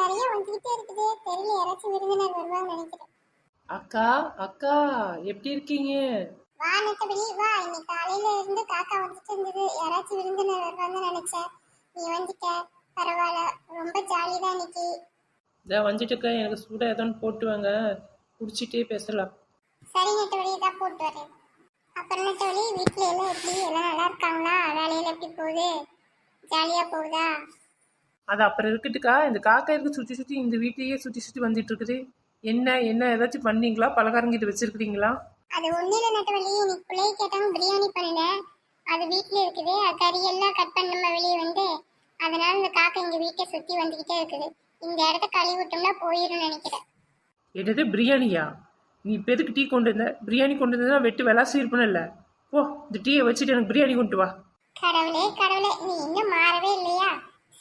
நிறைய வந்துகிட்டே இருக்குது. தெரியல யாராச்சும் விருந்தினர் வருவாங்க நினைக்கிறேன். அக்கா அக்கா எப்படி இருக்கீங்க? வா நெட்டபடி வா. இன்னைக்கு காலையில இருந்து காக்கா வந்துட்டு இருந்தது. யாராச்சும் விருந்தினர் வருவாங்கன்னு நினைச்சேன். நீ வந்துட்ட. பரவாயில்ல. ரொம்ப ஜாலி தான் இன்னைக்கு. இதை வந்துட்டுக்கா எனக்கு சூடாக ஏதோன்னு போட்டு வாங்க. குடிச்சிட்டே பேசலாம். சரி நெட்டவழி தான் போட்டு வரேன். அப்புறம் நெட்டவழி வீட்ல எல்லாம் எப்படி? எல்லாம் நல்லா இருக்காங்களா? வேலையில எப்படி போகுது? ஜாலியா போகுதா? அது அப்புறம் இருக்கட்டுக்கா. இந்த காக்கா இருக்கு சுற்றி சுற்றி இந்த வீட்டையே சுற்றி சுற்றி வந்துட்டு இருக்குது என்ன என்ன ஏதாச்சும் பண்ணீங்களா? பலகாரங்கிட்ட வச்சிருக்கிறீங்களா? அது ஒண்ணு இல்ல நெட்டவழி இன்னைக்கு பிள்ளைய கேட்டாங்க பிரியாணி பண்ணேன் அது வீட்ல இருக்குது. அது கறி எல்லாம் கட் பண்ண நம்ம வெளியே வந்து அதனால இந்த காக்கா இங்க வீட்டை சுத்தி வந்துகிட்டே இருக்குது. இந்த இடத்த கழுவி விட்டோம்னா போயிடும் நினைக்கிறேன். என்னது பிரியாணியா? நீ இப்போ எதுக்கு டீ கொண்டு வந்த? பிரியாணி கொண்டு வந்தா வெட்டு விளாசி இருப்பேன்ல போ இந்த டீயை வச்சுட்டு எனக்கு பிரியாணி கொண்டு வா. கடவுளே கடவுளே நீ இன்னும் மாறவே இல்லையா?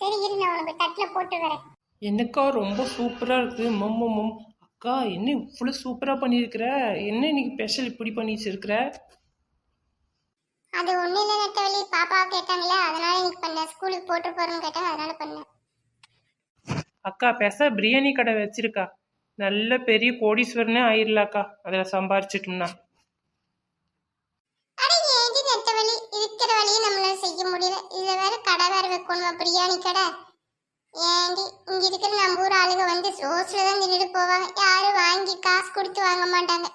சரி இரு நான் உனக்கு தட்டுல போட்டு வரேன். என்னக்கா ரொம்ப சூப்பராக இருக்குது மம் மம் மம். அக்கா என்ன இவ்வளோ சூப்பராக பண்ணியிருக்கிற? என்ன இன்னைக்கு ஸ்பெஷல் இப்படி பண்ணி வச்சிருக்கிற அது ஒண்ணு இல்ல நெட்டவழி பாப்பா கேட்டாங்களே அதனால இன்னைக்கு பண்ணேன் ஸ்கூலுக்கு போட்டு போறேன்னு கேட்டாங்க அதனால பண்ணேன். அக்கா பெச பிரியாணி கடை வச்சிருக்கா. நல்ல பெரிய கோடீஸ்வரனே ஆயிரலாக்கா அதில் சம்பாரிச்சிட்டோம்னா அட ஏண்டி நெட்ட வழி இருக்கிற வழியை நம்மளால செய்ய முடியல இதுல வேற கடை பிரியாணி கடை. ஏண்டி இங்க இருக்கிற நம்ம ஊர் ஆளுங்க வந்து ரோஸ்ல தான் நின்றுட்டு போவாங்க. யாரும் வாங்கி காசு கொடுத்து வாங்க மாட்டாங்க.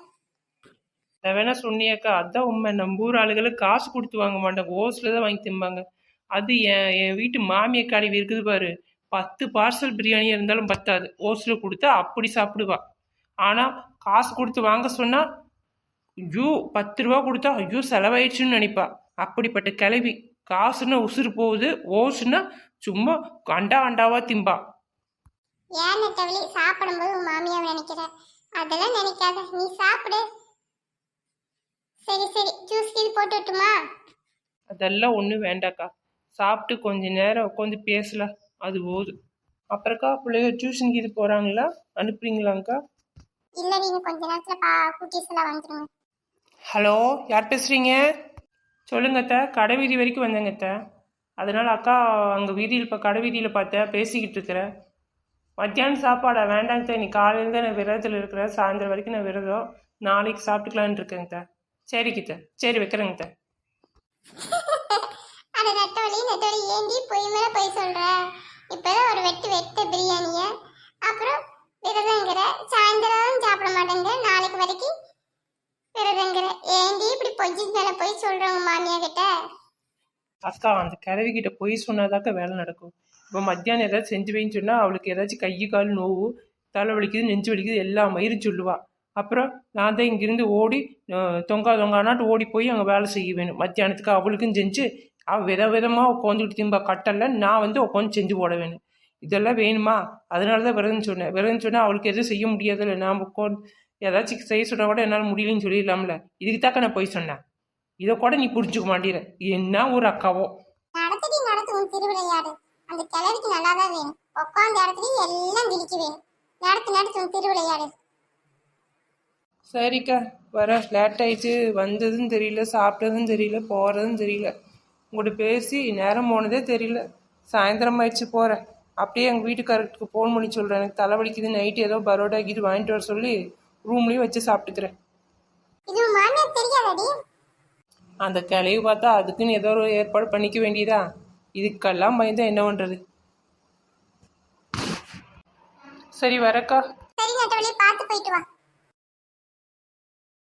நான் வேணா சொன்னியாக்கா அதான் உண்மை. நம்ம ஊர் ஆளுகளை காசு கொடுத்து வாங்க மாட்டாங்க. ஓஸில் தான் வாங்கி திம்பாங்க. அது என் என் வீட்டு மாமியை கடைவி இருக்குது பாரு. பத்து பார்சல் பிரியாணி இருந்தாலும் பத்தாது. ஓஸில் கொடுத்தா அப்படி சாப்பிடுவா. ஆனால் காசு கொடுத்து வாங்க சொன்னா ஐயோ பத்து ரூபா கொடுத்தா ஐயோ செலவாயிடுச்சுன்னு நினைப்பா. அப்படிப்பட்ட கிளவி காசுன்னா உசுறு போகுது ஓசுன்னா சும்மா அண்டா அண்டாவா திம்பா. ஏன் நெட்ட வழி சாப்பிடும்போது உன் மாமியாவை நினைக்கிற. அதெல்லாம் நினைக்காத. நீ சாப்பிடு. சரி சரி. ஜூஸ் கீழ் போட்டு விட்டுமா? அதெல்லாம் ஒன்றும் வேண்டாக்கா. சாப்பிட்டு கொஞ்ச நேரம் உட்காந்து பேசலாம். அது போதும். அப்புறக்கா பிள்ளைங்க டியூஷனுக்கு இது போகிறாங்களா அனுப்புறீங்களாங்க்கா? இல்ல நீங்க கொஞ்ச நேரத்துல பா குட்டீஸ் எல்லாம் வந்துருங்க ஹலோ யார் பேசுகிறீங்க சொல்லுங்கத்த கடைவீதி கடை வீதி வரைக்கும் வந்தேங்கத்த. அதனால் அக்கா அங்கே வீதியில் இப்போ கடை வீதியில் பார்த்தேன் பேசிக்கிட்டு இருக்கிறேன் மத்தியானம் சாப்பாடா வேண்டாங்க அத்தை இன்னைக்கு காலையில் தான் நான் விரதத்தில் இருக்கிறேன் சாயந்தரம் வரைக்கும் நான் விரதம். நாளைக்கு சாப்பிட்டுக்கலான்னு இருக்கேங்கத்த. சரிக்கித்த சரிங்க சரி வைக்கிறேங்கத்த. அட நெட்டவழி நெட்டவழி ஏண்டி பொய் மேல பொய் சொல்ற? இப்பதான் ஒரு வெட்டு வெட்ட பிரியாணிய. அப்புறம் விரதங்கிற சாயந்தரம் சாப்பிட மாட்டேங்கிற நாளைக்கு வரைக்கும் விரதங்கிற ஏண்டி இப்படி பொய்ஜி மேல பொய் சொல்றவங்க மாமியா கிட்ட. அக்கா அந்த கிழவி கிட்ட போய் சொன்னாதாக்கா வேலை நடக்கும். இப்போ மத்தியானம் ஏதாச்சும் செஞ்சு வைன்னு சொன்னால் அவளுக்கு ஏதாச்சும் கை கால் நோவு தலை வலிக்குது நெஞ்சு வலிக்குது எல்லா மயிரும் சொல்லுவா. அப்புறம் நான் தான் இங்கிருந்து ஓடி தொங்கா தொங்கானாட்டு ஓடி போய் அங்கே வேலை செய்ய வேணும். மத்தியானத்துக்கு அவளுக்கும் செஞ்சு அவள் வித விதமாக உட்காந்துக்கிட்டு திம்பா கட்டல நான் வந்து உட்காந்து செஞ்சு போட வேணும். இதெல்லாம் வேணுமா? அதனால தான் விரதம் சொன்னேன். விரதம் சொன்னால் அவளுக்கு எதுவும் செய்ய முடியாதுல்ல. நான் உட்காந்து ஏதாச்சும் செய்ய சொன்னால் கூட என்னால் முடியலன்னு சொல்லிடலாம்ல. இதுக்கு தாக்க நான் போய் சொன்னேன். இதை கூட நீ புரிஞ்சுக்க மாட்டேற என்ன ஒரு அக்காவோ. நடத்தடி நடத்து உன் திருவிளையாடு அந்த கிழவிக்கு நல்லாதான் வேணும். உட்காந்த இடத்துல எல்லாம் கிழிக்க வேணும். நடத்து நடத்து உன் திருவிளையாடு சரிக்கா வர லேட் ஆயிடுச்சு வந்ததும் தெரியல சாப்பிட்டதும் தெரியல போகிறதும் தெரியல. உங்கள்கிட்ட பேசி நேரம் போனதே தெரியல. சாயந்தரம் ஆயிடுச்சு போகிறேன் அப்படியே எங்கள் வீட்டுக்காரருக்கு ஃபோன் பண்ணி சொல்கிறேன் எனக்கு தலைவலிக்குது நைட்டு ஏதோ பரோட்டா கீது வாங்கிட்டு வர சொல்லி ரூம்லேயும் வச்சு சாப்பிட்டுக்கிறேன். இது மாமியார் தெரியாதடி? அந்த கிளையை பார்த்தா அதுக்குன்னு ஏதோ ஒரு ஏற்பாடு பண்ணிக்க வேண்டியதா? இதுக்கெல்லாம் பயந்தா என்ன பண்ணுறது சரி வரக்கா சரி பார்த்து போயிட்டு வா.